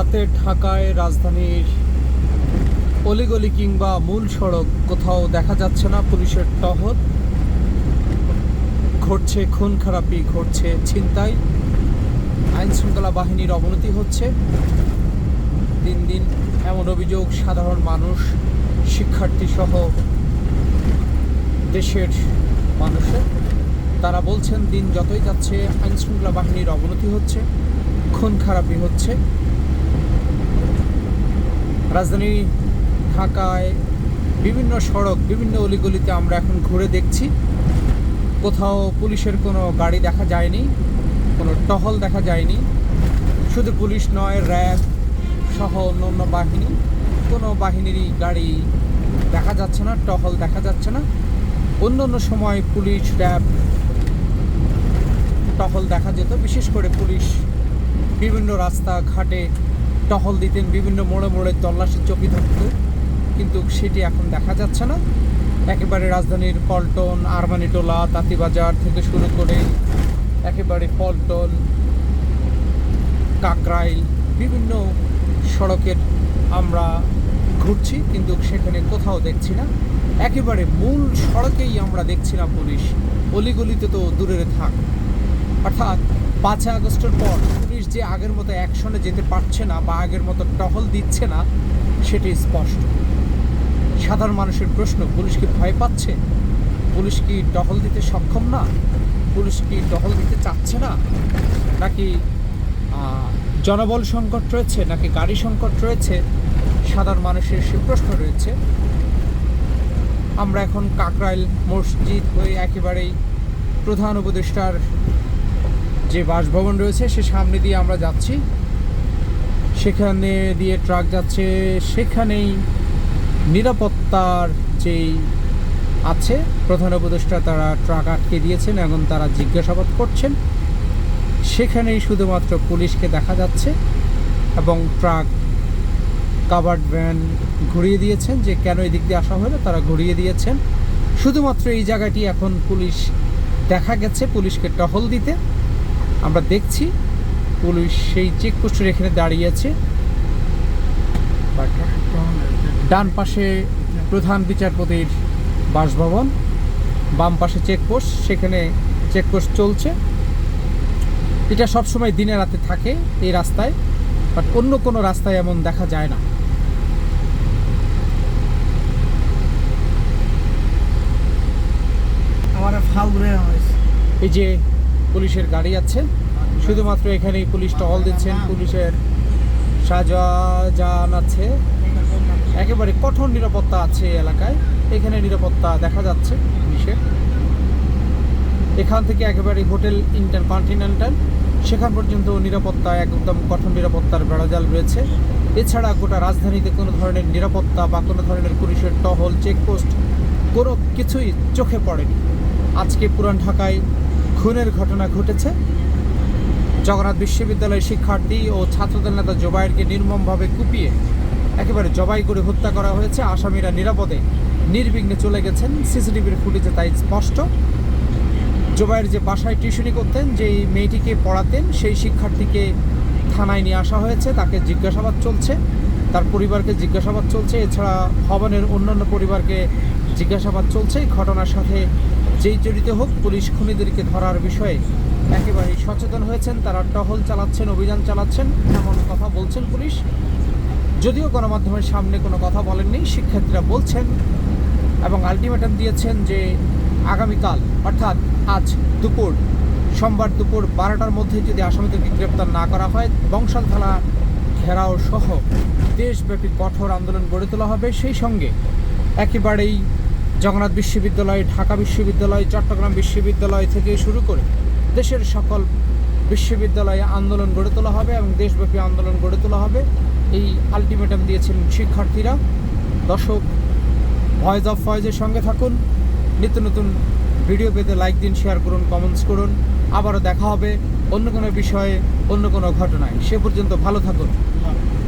রাতে ঢাকায় রাজধানীর অলিগলি কিংবা মূল সড়ক কোথাও দেখা যাচ্ছে না, পুলিশের টহল। ঘটছে খুন, খারাপি ঘটছে ছিনতাই। আইন শৃঙ্খলা বাহিনীর অবনতি হচ্ছে। দিন দিন এমন অভিযোগ সাধারণ মানুষ শিক্ষার্থী সহ দেশের মানুষের তারা বলছেন, দিন যতই যাচ্ছে আইন শৃঙ্খলা বাহিনীর অবনতি হচ্ছে, খুন, খারাপি হচ্ছে। রাজধানী ঢাকায় বিভিন্ন সড়ক, বিভিন্ন অলিগলিতে আমরা এখন ঘুরে দেখছি। কোথাও পুলিশের কোনো গাড়ি দেখা যায়নি, কোনো টহল দেখা যায়নি। শুধু পুলিশ নয়, র্যাব সহ অন্য অন্য বাহিনী, কোনো বাহিনীরই গাড়ি দেখা যাচ্ছে না, টহল দেখা যাচ্ছে না। অন্য অন্য সময় পুলিশ, র্যাব টহল দেখা যেত। বিশেষ করে পুলিশ বিভিন্ন রাস্তা ঘাটে টহল দিতেন বিভিন্ন মোড়ে মোড়ে তল্লাশি চকি থাকত কিন্তু সেটি এখন দেখা যাচ্ছে না। একেবারে রাজধানীর পল্টন, আরমানিটোলা, তাঁতিবাজার থেকে শুরু করে একেবারে পল্টন, কাকরাইল বিভিন্ন সড়কের আমরা ঘুরছি, কিন্তু সেখানে কোথাও দেখছি না। একেবারে মূল সড়কেই আমরা দেখছি না পুলিশ। অলিগলিতে তো দূরের থাক। অর্থাৎ পাঁচই আগস্টের পর পুলিশ যে আগের মতো অ্যাকশনে যেতে পারছে না বা আগের মতো টহল দিচ্ছে না, সেটি স্পষ্ট। সাধারণ মানুষের প্রশ্ন, পুলিশ কি ভয় পাচ্ছে? পুলিশ কি টহল দিতে সক্ষম না? পুলিশ কি টহল দিতে চাচ্ছে না? নাকি জনবল সংকট রয়েছে, নাকি গাড়ি সংকট রয়েছে? সাধারণ মানুষের সে প্রশ্ন রয়েছে। আমরা এখন কাকরাইল মসজিদ হয়ে একেবারেই প্রধান উপদেষ্টার যে বাসভবন রয়েছে, সে সামনে দিয়ে আমরা যাচ্ছি। সেখানে দিয়ে ট্রাক যাচ্ছে। সেখানেই নিরাপত্তার যেই আছে, প্রধান উপদেষ্টা তারা ট্রাক আটকে দিয়েছেন এখন তারা জিজ্ঞাসাবাদ করছেন। সেখানেই শুধুমাত্র পুলিশকে দেখা যাচ্ছে এবং ট্রাক কাভার্ড ভ্যান ঘুরিয়ে দিয়েছেন যে কেন এদিক দিয়ে আসা হলো, তারা ঘুরিয়ে দিয়েছেন। শুধুমাত্র এই জায়গাটি এখন পুলিশ দেখা গেছে, পুলিশকে টহল দিতে। আমরা দেখছি পুলিশ সেই চেকপোস্টের এখানে দাঁড়িয়েছে ডান পাশে প্রধান বিচারপতির বাসভবন বাম পাশে চেকপোস্ট সেখানে চেকপোস্ট চলছে। এটা সবসময় দিনে রাতে থাকে এই রাস্তায় বাট অন্য কোনো রাস্তায় এমন দেখা যায় না। আমার এই যে পুলিশের গাড়ি আছে। শুধুমাত্র এখানেই পুলিশ টহল দিচ্ছেন। পুলিশের সাজান আছে। একেবারে কঠোর নিরাপত্তা আছে এলাকায়। এখানে নিরাপত্তা দেখা যাচ্ছে পুলিশের। এখান থেকে একেবারে হোটেল ইন্টারকন্টিনেন্টাল। সেখান পর্যন্ত নিরাপত্তা, একদম কঠোর নিরাপত্তার বেড়াজাল রয়েছে। এছাড়া গোটা রাজধানীতে কোনো ধরনের নিরাপত্তা বা কোনো ধরনের পুলিশের টহল, চেকপোস্ট কোনো কিছুই চোখে পড়েনি। আজকে পুরান ঢাকায় খুনের ঘটনা ঘটেছে। জগন্নাথ বিশ্ববিদ্যালয়ের শিক্ষার্থী ও ছাত্রদের নেতা জোবায়েরকে নির্মমভাবে কুপিয়ে একেবারে জবাই করে হত্যা করা হয়েছে। আসামিরা নিরাপদে, নির্বিঘ্নে চলে গেছেন। সিসিটিভির ফুটেজে তাই স্পষ্ট। জোবাইয়ের যে বাসায় টিউশনি করতেন, যেই মেয়েটিকে পড়াতেন, সেই শিক্ষার্থীকে থানায় নিয়ে আসা হয়েছে। তাকে জিজ্ঞাসাবাদ চলছে, তার পরিবারকে জিজ্ঞাসাবাদ চলছে। এছাড়া ভবনের অন্যান্য পরিবারকে জিজ্ঞাসাবাদ চলছে। ঘটনার সাথে যেই জড়িত হোক, পুলিশ খুনিদেরকে ধরার বিষয়ে একেবারেই সচেতন হয়েছেন, তারা টহল চালাচ্ছেন, অভিযান চালাচ্ছেন, এমন কথা বলছেন পুলিশ। যদিও গণমাধ্যমের সামনে কোনো কথা বলেননি, শিক্ষার্থীরা বলছেন এবং আলটিমেটাম দিয়েছেন যে আগামীকাল, অর্থাৎ আজ দুপুর, সোমবার দুপুর বারোটার মধ্যে যদি আসামিদেরকে গ্রেপ্তার না করা হয়, বংশাল থানা ঘেরাও সহ দেশব্যাপী কঠোর আন্দোলন গড়ে তোলা হবে। সেই সঙ্গে একেবারেই জগন্নাথ বিশ্ববিদ্যালয়, ঢাকা বিশ্ববিদ্যালয়, চট্টগ্রাম বিশ্ববিদ্যালয় থেকে শুরু করে দেশের সকল বিশ্ববিদ্যালয়ে আন্দোলন গড়ে তোলা হবে এবং দেশব্যাপী আন্দোলন গড়ে তোলা হবে। এই আলটিমেটাম দিয়েছেন শিক্ষার্থীরা। দর্শক ভয়েস অফ ফয়েজের সঙ্গে থাকুন। নিত্য নতুন ভিডিও পেতে লাইক দিন শেয়ার করুন কমেন্টস করুন। আবারও দেখা হবে অন্য কোনো বিষয়ে, অন্য কোনো ঘটনায়। সে পর্যন্ত ভালো থাকুন।